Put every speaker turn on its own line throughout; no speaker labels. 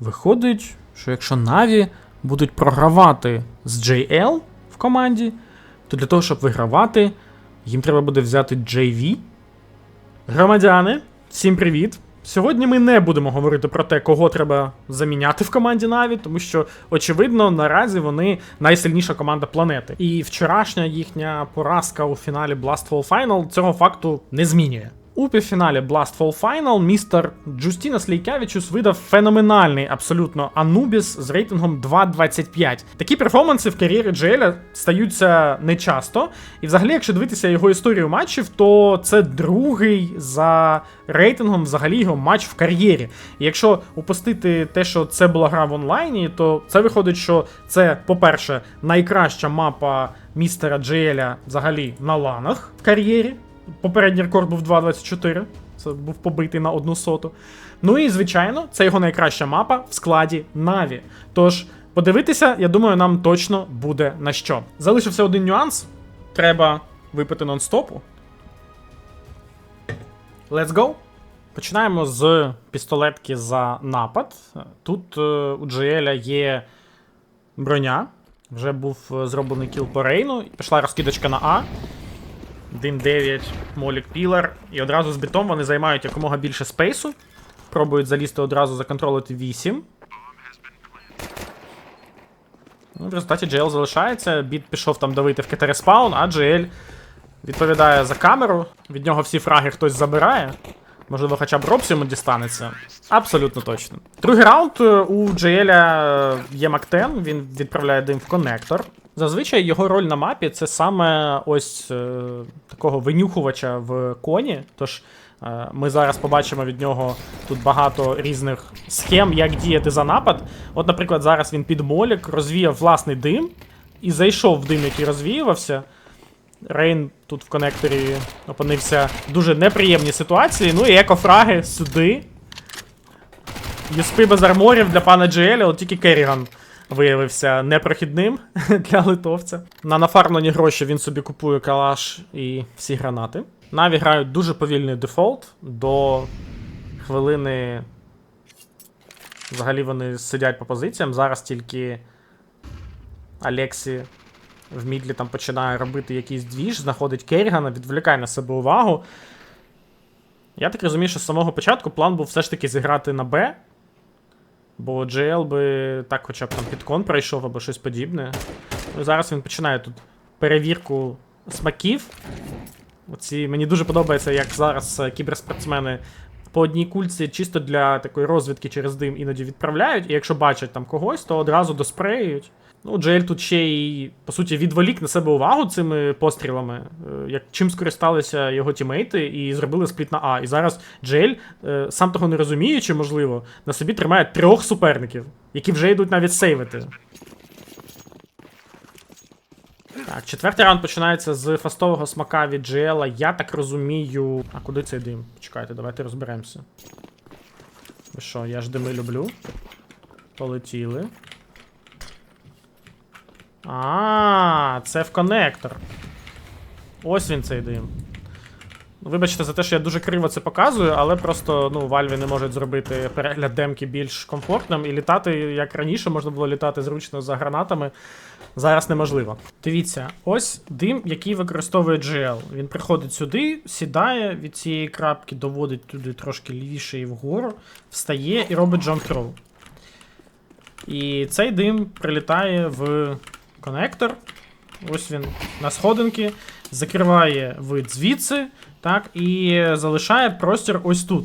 Виходить, що якщо Наві будуть програвати з JL в команді, то для того, щоб вигравати, їм треба буде взяти JV. Громадяни, всім привіт! Сьогодні ми не будемо говорити про те, кого треба заміняти в команді Наві, тому що, очевидно, наразі вони найсильніша команда планети. І вчорашня їхня поразка у фіналі Blastfall Final цього факту не змінює. У півфіналі Blastfall Final містер Джустінас Лейкявічус видав феноменальний абсолютно Анубіс з рейтингом 2.25. Такі перформанси в кар'єрі Джеля стаються нечасто. І взагалі, якщо дивитися його історію матчів, то це другий за рейтингом взагалі його матч в кар'єрі. І якщо упустити те, що це була гра в онлайні, то це виходить, що це, по-перше, найкраща мапа містера Джеля взагалі на ланах в кар'єрі. Попередній рекорд був 2.24. Це був побитий на одну соту. Ну і звичайно, це його найкраща мапа в складі Наві. Тож, подивитися, я думаю, нам точно буде на що. Залишився один нюанс. Треба випити нон-стопу. Let's go! Починаємо з пістолетки за напад. Тут е, у Джееля є броня. Вже був е, зроблений кіл по рейну. Пішла розкидочка на А. Дим 9, Молік Пілар. І одразу з бітом вони займають якомога більше спейсу. Пробують залізти одразу законтролити 8. Ну, в результаті GL залишається. Біт пішов там давити в КТ спаун, а GL відповідає за камеру. Від нього всі фраги хтось забирає. Можливо, хоча б Робс йому дістанеться. Абсолютно точно. Другий раунд е, у GL є Мактен, він відправляє дим в коннектор. Зазвичай його роль на мапі це саме ось е, такого винюхувача в коні. Тож е, ми зараз побачимо від нього тут багато різних схем, як діяти за напад. От, наприклад, зараз він під молік розвіяв власний дим і зайшов в дим, який розвіювався. Рейн тут в конекторі опинився в дуже неприємній ситуації. Ну і екофраги сюди. Юспи без арморів для пана Джееля, от тільки Керріган виявився непрохідним для литовця. На нафармлені гроші він собі купує калаш і всі гранати. Наві грають дуже повільний дефолт. До хвилини. Взагалі вони сидять по позиціям. Зараз тільки Алексі в мідлі там починає робити якийсь двіж, знаходить Керрігана, відволікає на себе увагу. Я так розумію, що з самого початку план був все ж таки зіграти на Б. Бо JL би так хоча б там підкон пройшов або щось подібне. Ну, зараз він починає тут перевірку смаків. Оці, мені дуже подобається, як зараз е, кіберспортсмени по одній кульці чисто для такої розвідки через дим іноді відправляють, і якщо бачать там когось, то одразу доспреюють. Ну, Джейль тут ще й, по суті, відволік на себе увагу цими пострілами, е, як чим скористалися його тімейти і зробили спліт на А. І зараз Джейль, е, сам того не розуміючи, можливо, на собі тримає трьох суперників, які вже йдуть навіть сейвити. Так, четвертий раунд починається з фастового смака від GL. Я так розумію. А куди цей дим? Чекайте, давайте розберемося. Ви що, я ж дими люблю. Полетіли. А, це в коннектор. Ось він цей дим. Вибачте за те, що я дуже криво це показую, але просто ну, Valve не можуть зробити перегляд демки більш комфортним і літати, як раніше, можна було літати зручно за гранатами. Зараз неможливо. Дивіться, ось дим, який використовує GL. Він приходить сюди, сідає від цієї крапки, доводить туди трошки лівіше і вгору, встає і робить throw. І цей дим прилітає в коннектор. Ось він на сходинки, закриває вид звідси, так, і залишає простір ось тут.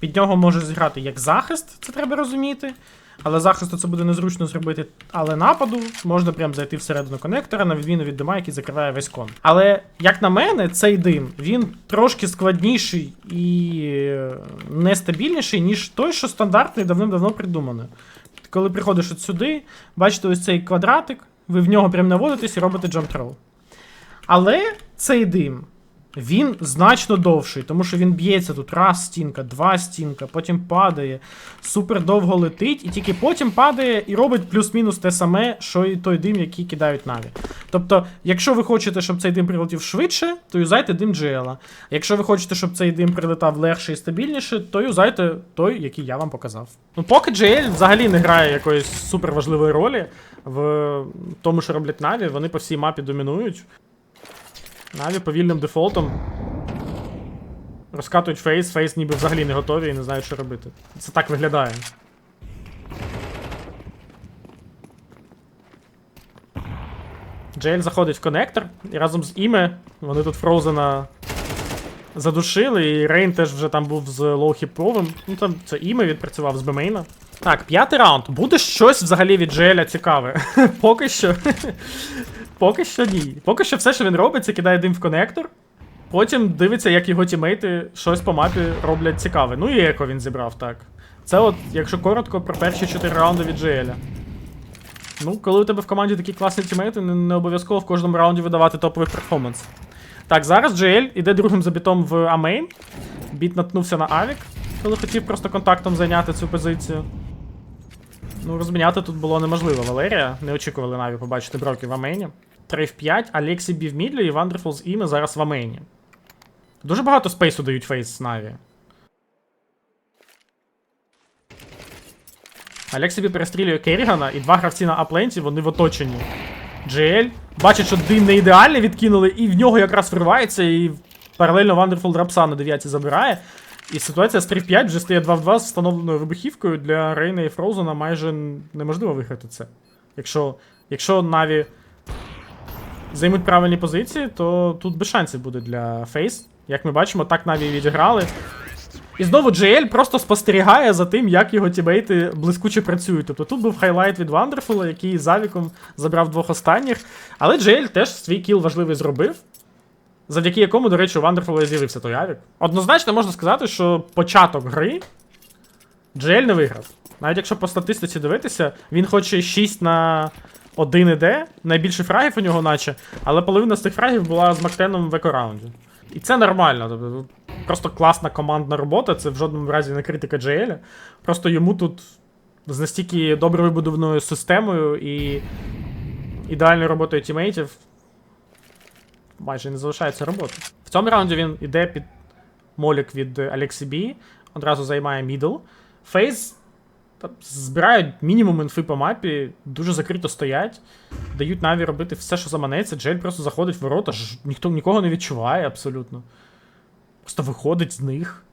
Під нього може зіграти як захист, це треба розуміти. Але захисту це буде незручно зробити. Але нападу можна прям зайти всередину коннектора, на відміну від дима, який закриває весь кон. Але, як на мене, цей дим він трошки складніший і е, нестабільніший, ніж той, що стандартний давним-давно придуманий. Коли приходиш от сюди, бачите ось цей квадратик, ви в нього прям наводитесь і робите throw. Але цей дим Він значно довший, тому що він б'ється тут раз стінка, два стінка, потім падає, супер довго летить, і тільки потім падає і робить плюс-мінус те саме, що і той дим, який кидають наві. Тобто, якщо ви хочете, щоб цей дим прилетів швидше, то юзайте дим GL. Якщо ви хочете, щоб цей дим прилетав легше і стабільніше, то юзайте той, який я вам показав. Ну, поки GL взагалі не грає якоїсь супер важливої ролі в тому, що роблять Наві, вони по всій мапі домінують. Наві повільним дефолтом. Розкатують фейс, фейс ніби взагалі не готові і не знають, що робити. Це так виглядає. Джейль заходить в коннектор, і разом з Іме вони тут Фроузена задушили, і Рейн теж вже там був з лоу-хіповим. Ну там це Іме відпрацював з бемейна. Так, п'ятий раунд. Буде щось взагалі від Джеля цікаве. Поки що. Поки що ні. Поки що все, що він робить, це кидає дим в коннектор. Потім дивиться, як його тімейти щось по мапі роблять цікаве. Ну і еко він зібрав, так. Це от, якщо коротко, про перші 4 раунди від GL. Ну, коли у тебе в команді такі класні тімейти, не, обов'язково в кожному раунді видавати топовий перформанс. Так, зараз GL іде другим забітом в Амейн. Біт наткнувся на Авік, коли хотів просто контактом зайняти цю позицію. Ну, розміняти тут було неможливо. Валерія. Не очікували навіть побачити броків в Амейні. 3 в 5, Алексі Бі в мідлі і Wonderful з Іми зараз в Амейні. Дуже багато спейсу дають фейс Наві. Алексі Бі перестрілює Керрігана, і два гравці на апленті, вони в оточенні. GL бачить, що дим не ідеальний відкинули, і в нього якраз вривається, і паралельно Wonderful Драпса на 9 забирає. І ситуація з 3-5 вже стає 2 в 2 з встановленою вибухівкою. Для Рейна і Фроузена майже неможливо виграти це. Якщо, якщо Наві займуть правильні позиції, то тут без шансів буде для Фейс. Як ми бачимо, так Наві відіграли. І знову GL просто спостерігає за тим, як його тімейти блискуче працюють. Тобто тут був хайлайт від Wonderful, який з Авіком забрав двох останніх. Але GL теж свій кіл важливий зробив. Завдяки якому, до речі, у Wonderful з'явився той Авік. Однозначно можна сказати, що початок гри GL не виграв. Навіть якщо по статистиці дивитися, він хоче 6 на 1 іде, найбільше фрагів у нього, наче, але половина з тих фрагів була з Мактеном в екораунді. І це нормально. Тобто, просто класна командна робота, це в жодному разі не критика GL. Просто йому тут з настільки добре вибудованою системою і ідеальною роботою тімейтів майже не залишається роботи. В цьому раунді він іде під молік від Алексі Бі, одразу займає мідл. Фейс збирають мінімум інфи по мапі, дуже закрито стоять, дають Наві робити все, що заманеться. Джель просто заходить в ворота, ніхто нікого не відчуває абсолютно. Просто виходить з них.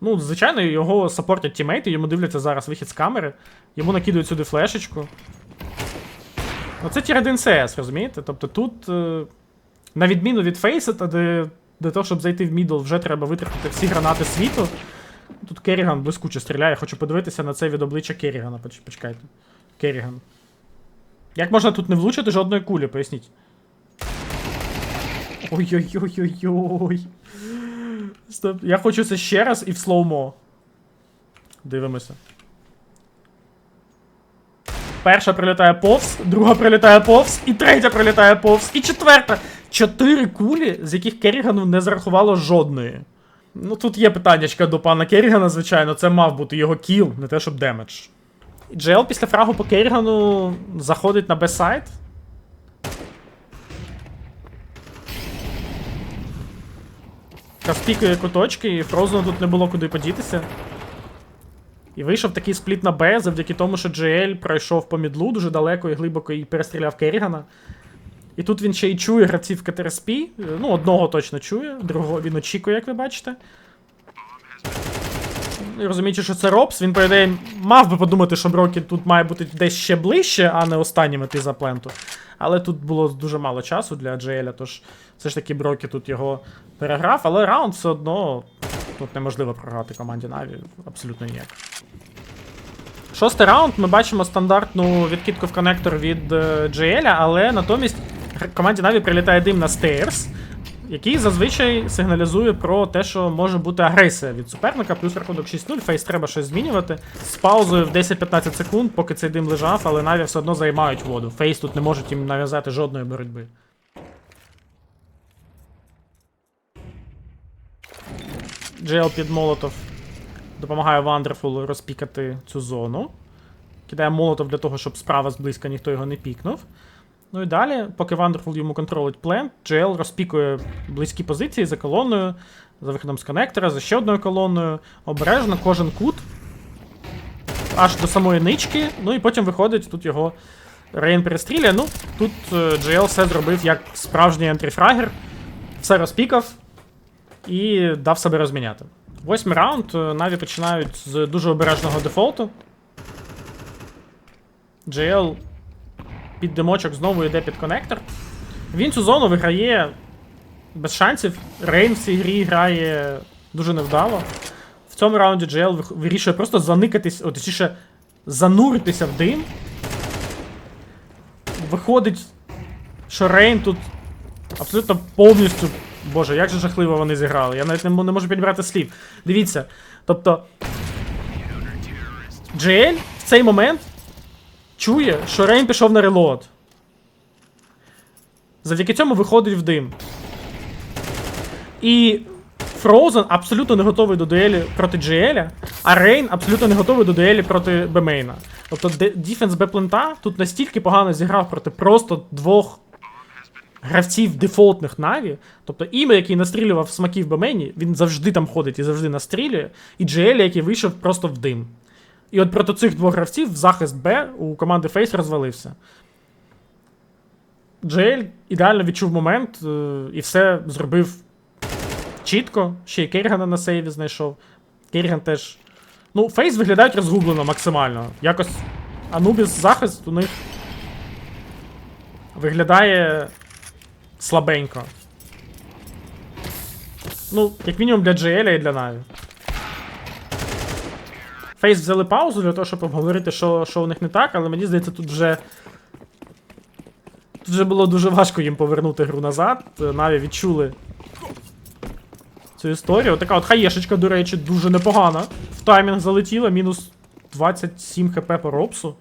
Ну, звичайно, його саппортять тімейти, йому дивляться зараз вихід з камери, йому накидують сюди флешечку. Ну, це тір 1 CS, розумієте? Тобто тут, е, на відміну від Фейсета, де для того, щоб зайти в мідл, вже треба витратити всі гранати світу. Тут Керріган блискуче стріляє. Хочу подивитися на це від обличчя Керрігана. Поч- Почекайте. Керріган. Як можна тут не влучити жодної кулі, поясніть. Ой-ой-ой-ой-ой. Стоп. Я хочу це ще раз і в слоумо. Дивимося. Перша прилітає повз, друга прилітає повз, і третя прилітає повз, і четверта. Чотири кулі, з яких Керрігану не зарахувало жодної. Ну тут є питаннячка до пана Керрігана, звичайно, це мав бути його кіл, не те, щоб демедж. Джел після фрагу по Керрігану заходить на Б-сайд. Розпікує куточки, і Фрозену тут не було куди подітися. І вийшов такий спліт на Б завдяки тому, що GL пройшов по мідлу дуже далеко і глибоко і перестріляв Керрігана. І тут він ще й чує гравців КТРСП. Ну, одного точно чує, другого він очікує, як ви бачите. І розуміючи, що це Робс, він, по ідеї, мав би подумати, що Брокі тут має бути десь ще ближче, а не останнім іти за пленту. Але тут було дуже мало часу для Джееля, тож все ж таки Брокі тут його переграв, але раунд все одно тут неможливо програти команді Наві абсолютно ніяк. Шостий раунд ми бачимо стандартну відкидку в коннектор від е, GL, але натомість команді Наві прилітає дим на стейрс, який зазвичай сигналізує про те, що може бути агресія від суперника, плюс рахунок 6-0, фейс треба щось змінювати. З паузою в 10-15 секунд, поки цей дим лежав, але Наві все одно займають воду. Фейс тут не можуть їм нав'язати жодної боротьби. GL під Молотов допомагає Вандерфулу розпікати цю зону. Кидає Молотов для того, щоб справа зблизька ніхто його не пікнув. Ну і далі, поки Вандерфул йому контролить плент, GL розпікує близькі позиції за колоною, за виходом з коннектора, за ще одною колоною. Обережно, кожен кут. Аж до самої нички. Ну і потім виходить, тут його Рейн перестріляє. Ну, тут е, GL все зробив як справжній ентріфрагер. Все розпікав і дав себе розміняти. Восьмий раунд. е, Наві починають з дуже обережного дефолту. GL під димочок знову йде під коннектор. Він цю зону виграє без шансів. Рейн в цій грі грає дуже невдало. В цьому раунді GL вирішує просто заникатись, точніше, зануритися в дим. Виходить, що Рейн тут абсолютно повністю. Боже, як же жахливо вони зіграли. Я навіть не, можу підбирати слів. Дивіться. Тобто. GL в цей момент чує, що Рейн пішов на релот. Завдяки цьому виходить в дим. І Frozen абсолютно не готовий до дуелі проти GL, а Рейн абсолютно не готовий до дуелі проти Бемейна. Тобто дефенс Б-плента тут настільки погано зіграв проти просто двох гравців дефолтних Наві. Тобто Іме, який настрілював смаків Бемейні, він завжди там ходить і завжди настрілює, і GL, який вийшов просто в дим. І от проти цих двох гравців захист Б у команди Фейс розвалився. Джейль ідеально відчув момент е, і все зробив чітко. Ще й Керрігана на сейві знайшов. Керріган теж. Ну, Фейс виглядають розгублено максимально. Якось Анубіс захист у них виглядає слабенько. Ну, як мінімум для GL і для Наві. Фейс взяли паузу для того, щоб обговорити, що, що у них не так, але мені здається, тут вже. Тут вже було дуже важко їм повернути гру назад. Наві відчули цю історію. Така от хаєшечка, до речі, дуже непогана. В таймінг залетіла, мінус 27 хп по ропсу.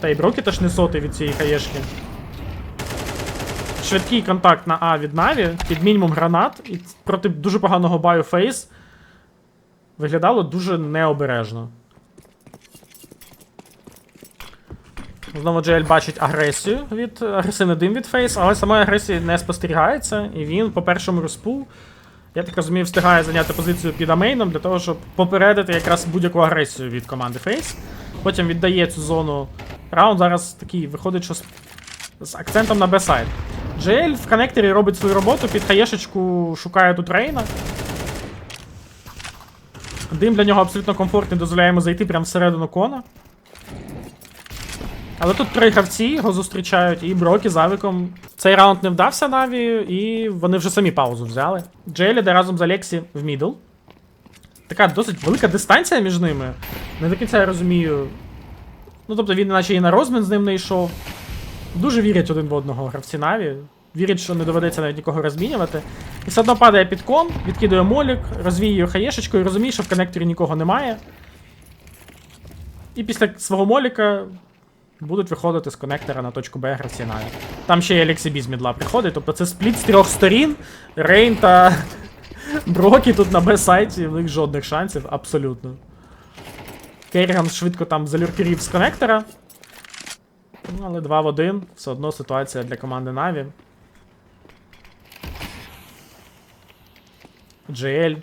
Та й броки теж не соти від цієї хаєшки. Швидкий контакт на А від Наві, під мінімум гранат, і проти дуже поганого баю фейс. Виглядало дуже необережно. Знову Джель бачить агресію від агресивний дим від Фейс, але самої агресії не спостерігається, і він по першому респу, я так розумію, встигає зайняти позицію під амейном для того, щоб попередити якраз будь-яку агресію від команди Фейс. Потім віддає цю зону. Раунд зараз такий виходить, що з, з акцентом на Б-сайд. В коннекторі робить свою роботу, під хаєшечку шукає тут Рейна. Дим для нього абсолютно комфортний, дозволяє йому зайти прямо всередину кона. Але тут три гравці його зустрічають, і Брок із Авіком. Цей раунд не вдався Наві, і вони вже самі паузу взяли. Джейлі йде разом з Алексі в мідл. Така досить велика дистанція між ними. Не до кінця я розумію. Ну, тобто він наче і на розмін з ним не йшов. Дуже вірять один в одного гравці Наві. Вірять, що не доведеться навіть нікого розмінювати. І все одно падає під кон, відкидує молік, розвіює хаєшечкою і розуміє, що в коннекторі нікого немає. І після свого моліка будуть виходити з коннектора на точку Б гравці Наві. Там ще й Алексі з мідла приходить, тобто це спліт з трьох сторін. Рейн та Брокі тут на Б-сайті, в них жодних шансів, абсолютно. Керріган швидко там залюркерів з коннектора. Ну, але 2 в 1, все одно ситуація для команди Наві. GL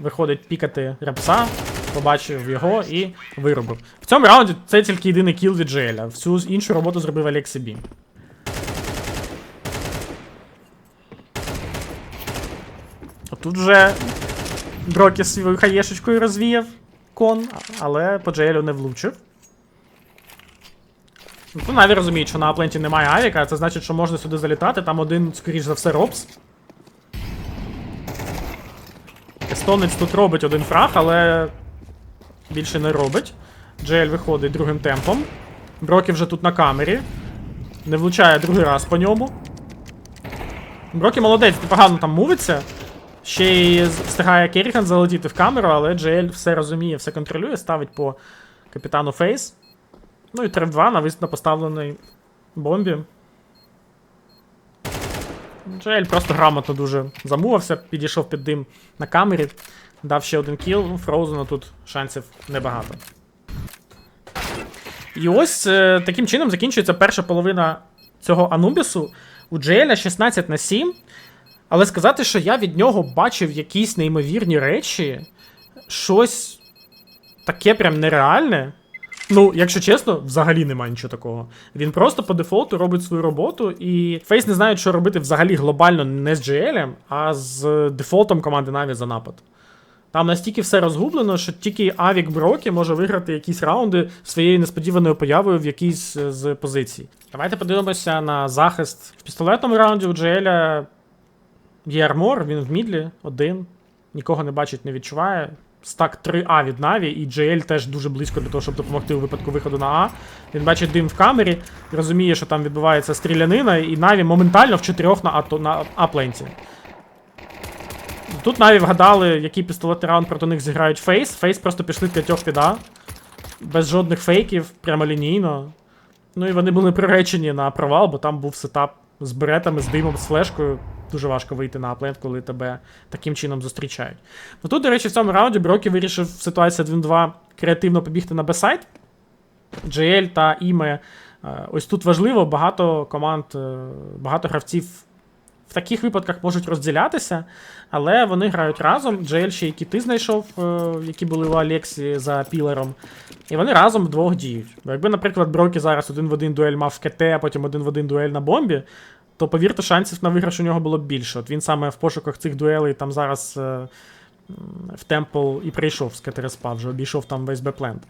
виходить пікати репса, побачив його і виробив. В цьому раунді це тільки єдиний кіл від GL, всю іншу роботу зробив Алексі Бі. Тут вже Брокі свою хаєшечкою розвіяв кон, але по GL не влучив. Ну, Наві розуміють, що на Апленті немає авіка, це значить, що можна сюди залітати. Там один, скоріш за все, Робс. Естонець тут робить один фраг, але більше не робить. Джейль виходить другим темпом. Брокі вже тут на камері. Не влучає другий раз по ньому. Брокі молодець, непогано там мувиться. Ще й встигає Керріхан залетіти в камеру, але Джейль все розуміє, все контролює, ставить по капітану Фейс. Ну і треф 2 на висно поставленій бомбі. Джель просто грамотно дуже замувався, підійшов під дим на камері, дав ще один кіл. Ну, Фроузену тут шансів небагато. І ось е, таким чином закінчується перша половина цього Анубісу. У Джеля 16 на 7. Але сказати, що я від нього бачив якісь неймовірні речі, щось таке прям нереальне. Ну, якщо чесно, взагалі немає нічого такого. Він просто по дефолту робить свою роботу, і Фейс не знає, що робити взагалі глобально не з GL, а з дефолтом команди Na'Vi за напад. Там настільки все розгублено, що тільки Авік Брокі може виграти якісь раунди своєю несподіваною появою в якійсь е, з позицій. Давайте подивимося на захист. В пістолетному раунді у GL є армор, він в мідлі, один. Нікого не бачить, не відчуває. Стак 3А від Наві, і GL теж дуже близько для того, щоб допомогти у випадку виходу на А. Він бачить дим в камері, розуміє, що там відбувається стрілянина, і Наві моментально в чотирьох на А- на А-пленті. Тут Наві вгадали, який пістолетний раунд проти них зіграють Фейс. Фейс просто пішли п'ятьох під А. Без жодних фейків, прямолінійно. Ну і вони були приречені на провал, бо там був сетап з беретами, з димом, з флешкою. Дуже важко вийти на аплент, коли тебе таким чином зустрічають. Ну тут, до речі, в цьому раунді Брокі вирішив в ситуації 1-2 креативно побігти на бесайт. JL та Іме. е, Ось тут важливо, багато команд, е, багато гравців в таких випадках можуть розділятися, але вони грають разом. Джель ще і кіти знайшов, е, які були у Алексі за пілером. І вони разом вдвох діють. Бо якби, наприклад, Брокі зараз один в один дуель мав в КТ, а потім один в один дуель на бомбі, то повірте, шансів на виграш у нього було б більше. От він саме в пошуках цих дуелей там зараз е, в Темпл і прийшов з КТ Респа, вже обійшов там весь Бепленд.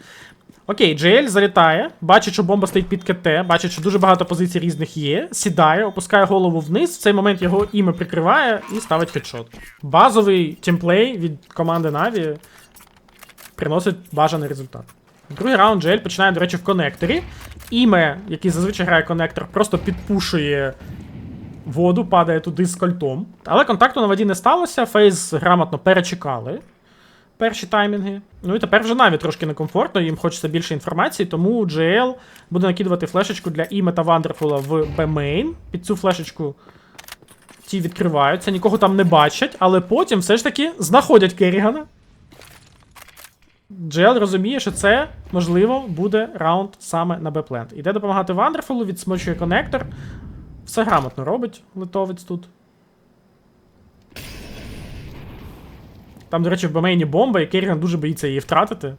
Окей, JL залітає, бачить, що бомба стоїть під КТ, бачить, що дуже багато позицій різних є, сідає, опускає голову вниз, в цей момент його іме прикриває і ставить хедшот. Базовий тімплей від команди Na'Vi приносить бажаний результат. Другий раунд JL починає, до речі, в конекторі. Іме, який зазвичай грає конектор, просто підпушує воду, падає туди з кольтом. Але контакту на воді не сталося, Фейс грамотно перечекали перші таймінги. Ну і тепер вже навіть трошки некомфортно, їм хочеться більше інформації, тому GL буде накидувати флешечку для Іме та Вандерфула в B-main. Під цю флешечку ті відкриваються, нікого там не бачать, але потім все ж таки знаходять Керрігана. GL розуміє, що це, можливо, буде раунд саме на Б-плент. Іде допомагати Вандерфулу, відсмочує конектор. Все грамотно робить литовець тут. Там, до речі, в Бомейні бомба, і Керріган дуже боїться її втратити.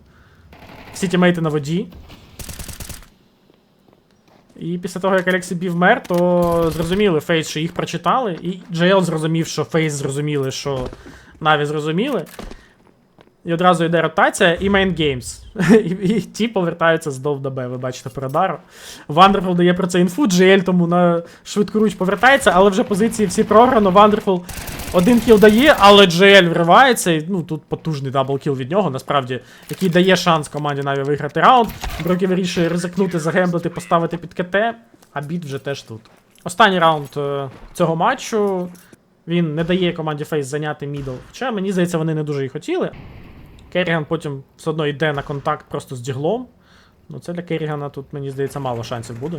Всі тімейти на воді. І після того, як Алексій Бі вмер, то зрозуміли Фейс, що їх прочитали, і JL зрозумів, що Фейс зрозуміли, що Наві зрозуміли. І одразу йде ротація і Main Games. і, і ті повертаються з дов ви бачите по радару. Дає про це інфу, GL тому на швидкоруч повертається, але вже позиції всі програно. Вандерфул один кіл дає, але GL вривається. І, ну, тут потужний даблкіл від нього, насправді, який дає шанс команді Наві виграти раунд. Брокі вирішує ризикнути, загемблити, поставити під КТ, а біт вже теж тут. Останній раунд е, цього матчу. Він не дає команді Фейс зайняти мідл. Хоча, мені здається, вони не дуже і хотіли. Керріган потім все одно йде на контакт просто з діглом. Ну, це для Керрігана тут, мені здається, мало шансів буде.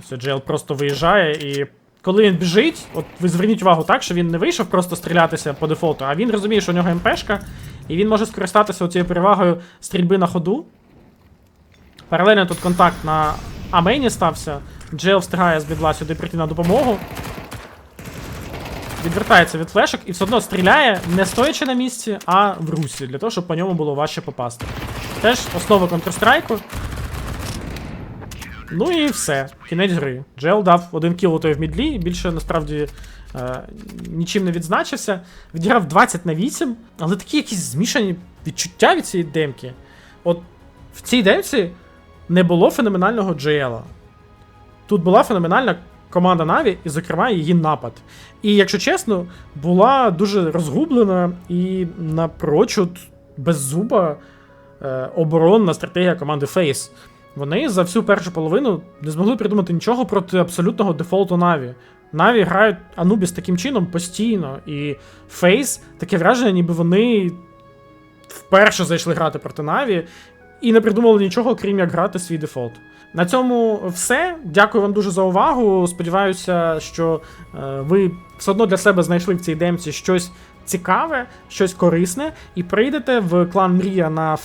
Все, Джейл просто виїжджає і. Коли він біжить, от ви зверніть увагу так, що він не вийшов просто стрілятися по дефолту, а він розуміє, що у нього МПшка, і він може скористатися цією перевагою стрільби на ходу. Паралельно тут контакт на Амейні стався. Джейл встигає з бідла сюди прийти на допомогу. Відвертається від флешок і все одно стріляє, не стоячи на місці, а в русі, для того, щоб по ньому було важче попасти. Теж основа Counter-Strike. Ну і все. Кінець гри. Джел дав один кіл у той в мідлі, і більше насправді е, нічим не відзначився. Відіграв 20 на 8, але такі якісь змішані відчуття від цієї демки. От в цій демці не було феноменального Джела. Тут була феноменальна команда Наві, і, зокрема, її напад. І, якщо чесно, була дуже розгублена і напрочуд беззуба е, оборонна стратегія команди Face. Вони за всю першу половину не змогли придумати нічого проти абсолютного дефолту Наві. Наві грають Анубіс таким чином постійно, і Фейс таке враження, ніби вони вперше зайшли грати проти Наві. і не придумали нічого, крім як грати свій дефолт. На цьому все. Дякую вам дуже за увагу. Сподіваюся, що е, ви все одно для себе знайшли в цій демці щось цікаве, щось корисне, і прийдете в клан Мрія на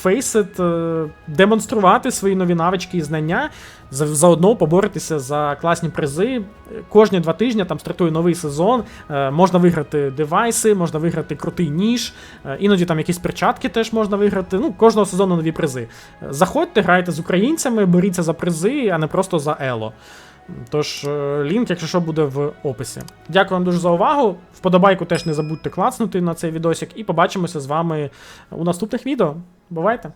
е, демонструвати свої нові навички і знання. Заодно поборотися за класні призи. Кожні два тижні там стартує новий сезон. Е, можна виграти девайси, можна виграти крутий ніж, е, іноді там якісь перчатки теж можна виграти. Ну, кожного сезону нові призи. Заходьте, грайте з українцями, боріться за призи, а не просто за Ело. Тож, е, лінк, якщо що, буде в описі. Дякую вам дуже за увагу. Вподобайку теж не забудьте клацнути на цей відосик, і побачимося з вами у наступних відео. Бувайте!